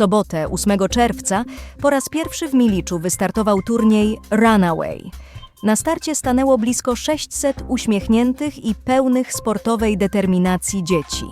sobotę, 8 czerwca, po raz pierwszy w Miliczu wystartował turniej Runaway. Na starcie stanęło blisko 600 uśmiechniętych i pełnych sportowej determinacji dzieci.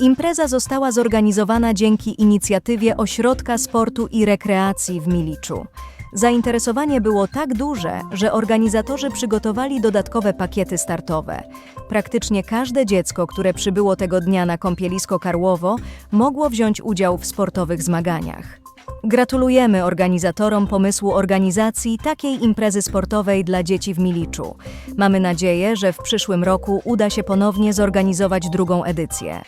Impreza została zorganizowana dzięki inicjatywie Ośrodka Sportu i Rekreacji w Miliczu. Zainteresowanie było tak duże, że organizatorzy przygotowali dodatkowe pakiety startowe. Praktycznie każde dziecko, które przybyło tego dnia na kąpielisko Karłowo, mogło wziąć udział w sportowych zmaganiach. Gratulujemy organizatorom pomysłu organizacji takiej imprezy sportowej dla dzieci w Miliczu. Mamy nadzieję, że w przyszłym roku uda się ponownie zorganizować drugą edycję.